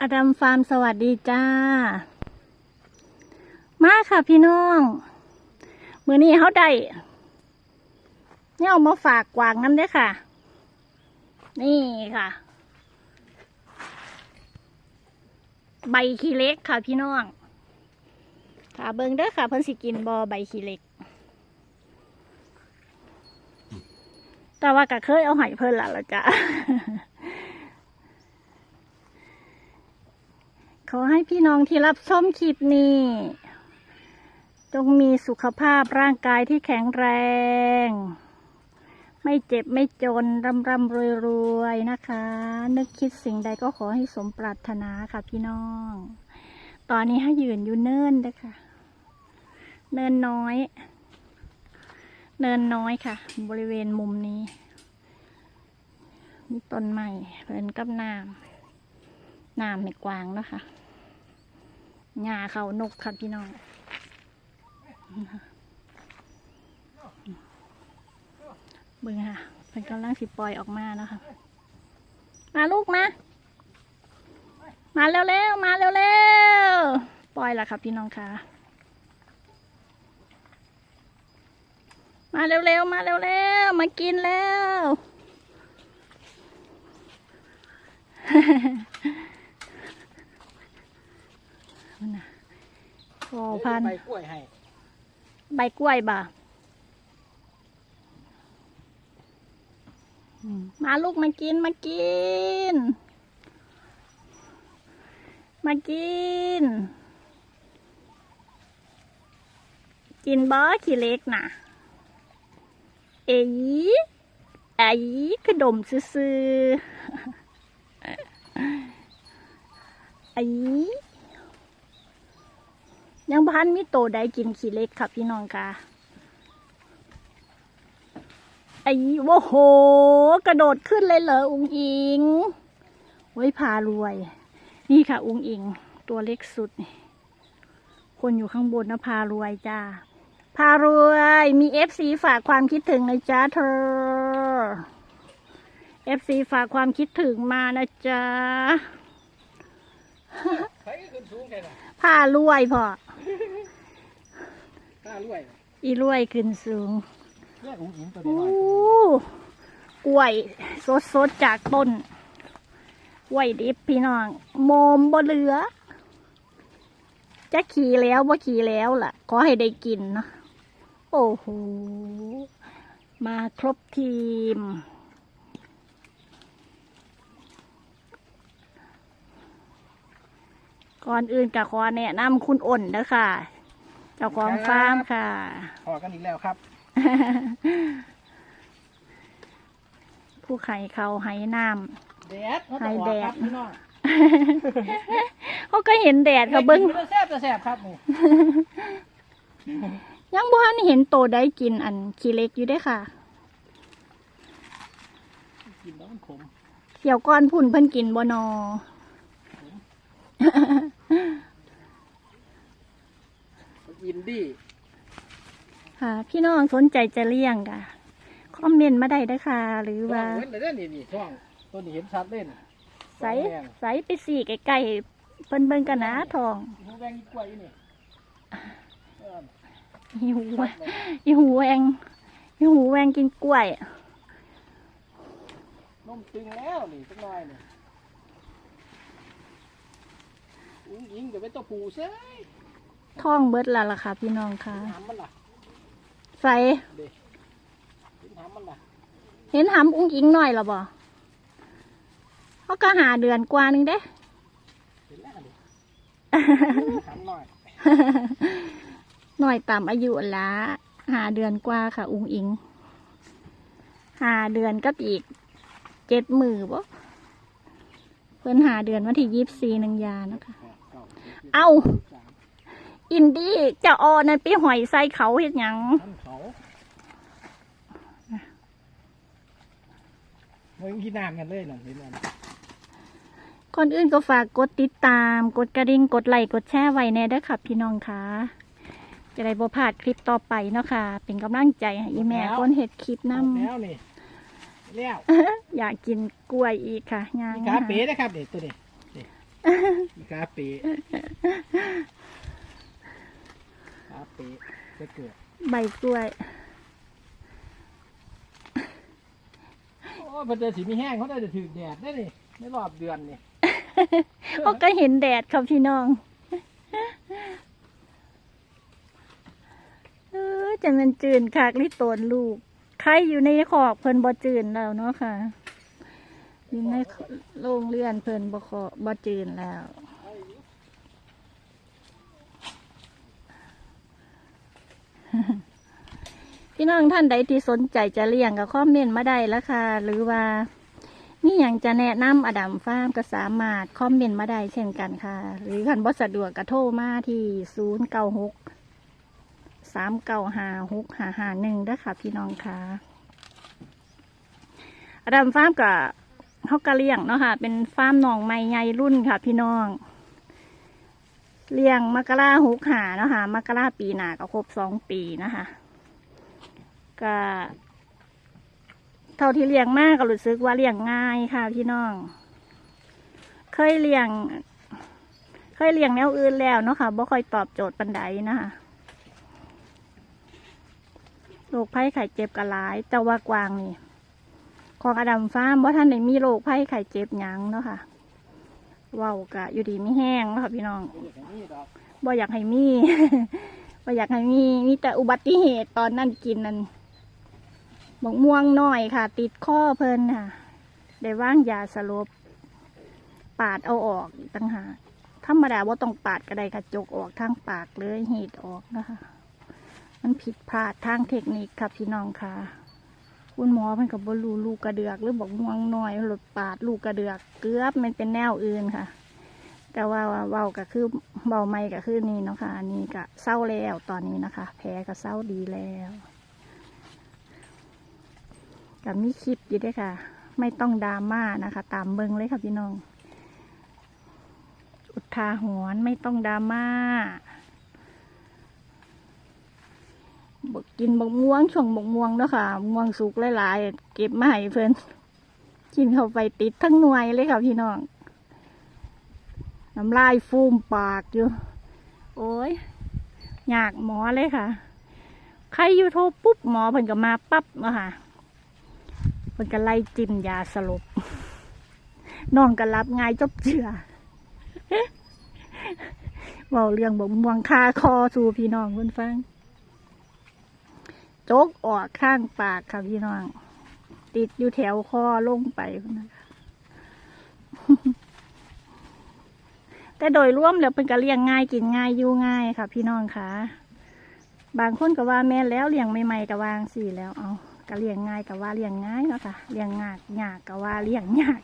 อดัมฟาร์มสวัสดีจ้า มาค่ะพี่น้อง มือนี้เขาได้เนี่ยเอามาฝากกวางน้ำเด้ค่ะ นี่ค่ะ ใบขี้เล็กค่ะพี่น้องค่ะเบิงเด้อค่ะเพิ่นสิกินบอใบขี้เล็ก แต่ว่าก็เคยเอาหายเพิ่นละละจ้ะ ขอให้พี่น้องที่รับชมคลิปนี้ จงมีสุขภาพร่างกายที่แข็งแรง ไม่เจ็บไม่จนร่ำร่ำรวยรวยนะคะ นึกคิดสิ่งใดก็ขอให้สมปรารถนาค่ะพี่น้อง ตอนนี้ให้ยืนอยู่เนินด้อค่ะ เนินน้อย เนินน้อยค่ะ บริเวณมุมนี้มีต้นไม้เพิ่นกับน้ำ น้ำไม่กว้างเนาะคะหญ้าเขานกค่ะพี่น้องเบิ่งค่ะเพิ่นกำลังสิปล่อยออกมาเนาะคะ มาลูกมา มาเร็วๆ มาเร็วๆ ปล่อยละครับพี่น้องค่ะ มาเร็วๆ มาเร็วๆ มากินแล้ว นั่นน่ะ พอพันใบกล้วยให้ ใบกล้วยบ่าอืมมาลูกมากินมากิน มากิน กินบอขี้เล็กน่ะ เอ๋ยไอ้กระดมซื่อๆไอ้ยัง พันมีโตได้กินขี้เล็กค่ะพี่น้องค่ะไอ้โว้โห กระโดดขึ้นเลยเหรออุงอิงไว้พารวย นี่ค่ะ อุงอิง ตัวเล็กสุดนี่คนอยู่ข้างบนนะพารวยจ้า พารวยมีเอฟซีฝากความคิดถึงนะจ๊ะเธอเอฟซีฝากความคิดถึงมานะจ๊ะใครก็ขึ้นสูงแค่ไหนพารวยพอกล้ารวยอีรวยขึ้นสูงเรียกอุ้งอิงตัวอู้น้อยกล้วยสดสดๆจากต้นกล้วยดิบพี่น้องโมมบ่เหลือ จะขี่แล้วบ่ขี่แล้วล่ะ ขอให้ได้กินเนาะโอ้โห มาครบทีม ก่อนอื่นก็ขอแนะนำคุณอ่นนะค่ะ เจ้าของฟาร์มค่ะ พอกันอีกแล้วครับ ผู้ไข่เขาไห้น้แดดเขาต้องออกครับพี่น้องำเขาก็เห็นแดดกับเบิ้งแซ่บจะแซ่บครับนี่ยังบ้านเห็นโตได้กินอันขี้เล็กอยู่ได้อค่ะ กินแล้วมันขม เกี่ยวก้อนพุ่นเพิ่นกินบ่นอ อินดี้ค่ะ พี่น้องสนใจจะเลี้ยงค่ะ คอมเมนต์มาได้เด้อค่ะ หรือช่อว่างเว้นเลยเด้อนี่นี่ช่องตัวนี้เห็นชัดเล่นใสใสไปสี่ใกล้ๆเพิ่นเบิ่งกันนะทองหูแดงอีกกล้วยอยู่นี่เออหิวอะอีหูแวงอีหูแวงกินกล้วย นมตึงแล้วนี่สักหน่อยนี่อุ้งอิงเดี๋ยวไปตัวผูเซ้ย ท้องเบิดและล่ะค่ะ พี่น้องค่ะหำมันล่ะใสเด็กหำมันล่ะเห็นหำอุ้งอิงหน่อยหรอบ่เขาก็หาเดือนกว่านึงเด้เห็นแล้วดิหำหน่อยหน่อยตามอายุละหาเดือนกว่าค่ะ อุ้งอิงหาเดือนก็อีกเจ็ดมือบ่เพิ่นหาเดือนวันที่ยี่สิบสี่หนึ่งยานะคะ เอ้า อินดี้เจะออนั่นไปหอยใส่เขาเห็ดหยังท่านเขาเมื่อกี้น้ำกันเลยนั่นเห็นไหมก่อนอื่นก็ฝากกดติดตาม กดกระดิ่งกดไลค์กดแชร์ไว้แน่เด้อค่ะพี่น้องค่ะ จะได้บ่พลาดคลิปต่อไปเนาะค่ะ เป็นกำลังใจให้อีแม่คนเห็ดคลิปหมน้ดแล้วนี่แล้วำอยากกินกล้วยอีกค่ะย่างมีขาเป๋นะครับเด็กตัวนี้อีกาปี กาปีจะเกิดใบกล้วย โอ้มันจะสีมีแห้งเขาได้จะถือแดดได้นี่ในรอบเดือนนี่เขาก็เห็นแดดครับพี่น้องเออจะมันจืนคักลิตนลูกใครอยู่ในขอกเพิ่นบ่จืนแล้วเนาะค่ะอยู่ในโรงเรือนเพิ่นบ่ขอบ่จืนแล้ว พี่น้องท่านใดที่สนใจจะเลี้ยงก็คอมเมนต์มาได้แล้วค่ะ หรือว่ามีอย่างจะแนะนำอดัมฟาร์มก็สามารถคอมเมนต์มาได้เช่นกันค่ะ หรือคันบ่สะดวกก็โทรมาที่ศูนย์เก้าหกสามเก้าห้าหกห้าห้าหนึ่งด้ค่ะ พี่น้องค่ะอดัมฟาร์มกับเฮากะเลี้ยงเนาะค่ะ เป็นฟาร์มหนองไม้ใหญ่รุ่นค่ะ พี่น้อง เลี้ยงมกราหกหาเนาะคะมกราปีหนาก็ครบสองปีนะคะก็เท่าที่เลี้ยงมากก็รู้สึกว่าเลี้ยงง่ายค่ะพี่น้อง เคยเลี้ยง เคยเลี้ยงแนวอื่นแล้วเนาะค่ะบ่ค่อยตอบโจทย์ปันใดนะคะโรคไข้ไข้เจ็บกระหลาย แต่ว่ากวางนี่ ของอดัมฟาร์มว่าท่านไหนมีโรคไข้ไข้เจ็บยังเนาะค่ะ ว้ากะอยู่ดีไม่แห้งนะค่ะพี่น้องอย่างนี้ดอกบ่อยากให้มีบ่อยากให้มีมีแต่อุบัติเหตุตอนนั่นกินนั่นบกม่วงหน้อยค่ะ ติดข้อเพลินค่ะได้ว่างยาสลบ ปาดเอาออกต่างหากธรรมดาว่าต้องปาดกระไดกระจกออกทางปากเลยเหตุออกนะคะ มันผิดพลาดทางเทคนิคครับพี่น้องค่ะ คุณหมอเพิ่นกับบรูลูกกระเดือกหรือบอกม่วงน้อยหลุดปาดลูกกระเดือกเกือบมันเป็นแนวอื่นค่ะแต่ว่าเบาก็คือเบาไม่ก็คือนี่เนาะค่ะนนี้ก็เศร้าแล้วตอนนี้นะคะ แผลก็เศร้าดีแล้วกับมีคลิปอยู่ด้วยค่ะ ไม่ต้องดราม่านะคะ ตามเบิงเลยค่ะพี่น้อง อุทาหรณ์ไม่ต้องดราม่า บกกินบกม่วงช่วงบกม่วงเนาะค่ะม่วงสุกหลายๆเก็บมาให้เพื่อนกินเข้าไปติดทั้งหน่วยเลยค่ะพี่น้องน้ำลายฟูมปากอยู่ โอ้ยอยากหมอเลยค่ะ ใครอยู่โทรปุ๊บหมอเพิ่นก็มาปั๊บเนาะค่ะเพิ่นก็ไล่จิ้มยาสลบน้องก็รับง่ายจบเจือเว้าเรื่องบอกม่วงคาคอสู่พี่น้องเพิ่นฟัง โจกออกข้างปากค่ะพี่น้อง ติดอยู่แถวคอลงไปนะคะแต่โดยรวมแล้วเป็นก็เลี้ยงง่ายกินง่ายอยู่ง่ายค่ะ พี่น้องค่ะ บางคนก็ว่าแม่แล้วเลี้ยงใหม่ๆก็วางสี่แล้วเอาก็เลี้ยงง่ายก็ว่าเลี้ยงง่ายเนาะค่ะเลี้ยงยากยากก็ว่าเลี้ยงยาก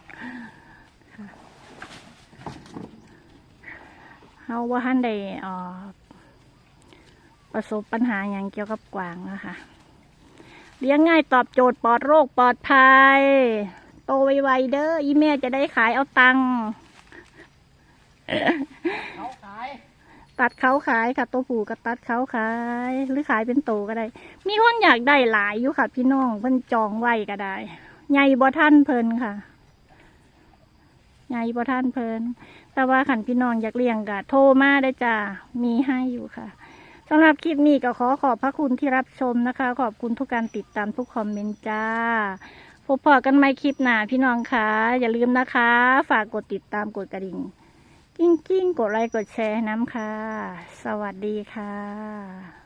ค่ะเฮาว่าท่านได้เอ่อประสบปัญหาอย่างเกี่ยวกับกวางนะคะ เลี้ยงง่ายตอบโจทย์ปลอดโรคปลอดภัย โตไวๆเด้ออีแม่จะได้ขายเอาตังค์เขาขาย ตัดเขาขายค่ะตัวผูก็ตัดเขาขาย หรือขายเป็นโตก็ได้ มีคนอยากได้หลายอยู่ค่ะ พี่น้องเพิ่นจองไว้ก็ได้ใหญ่บ่ท่านเพิ่นค่ะใหญ่บ่ท่านเพิ่นแต่ว่าขันพี่น้องอยากเลี้ยงก็โทรมาได้จ้ามีให้อยู่ค่ะ สำหรับคลิปนี้ก็ขอขอบพระคุณที่รับชมนะคะ ขอบคุณทุกการติดตามทุกคอมเมนต์จ้า พบพอกันใหม่คลิปหน้าพี่น้องคะอย่าลืมนะคะ ฝากกดติดตามกดกระดิ่ง กิ้งกิ้งกดไลค์กดแชร์น้ำค่ะ สวัสดีค่ะ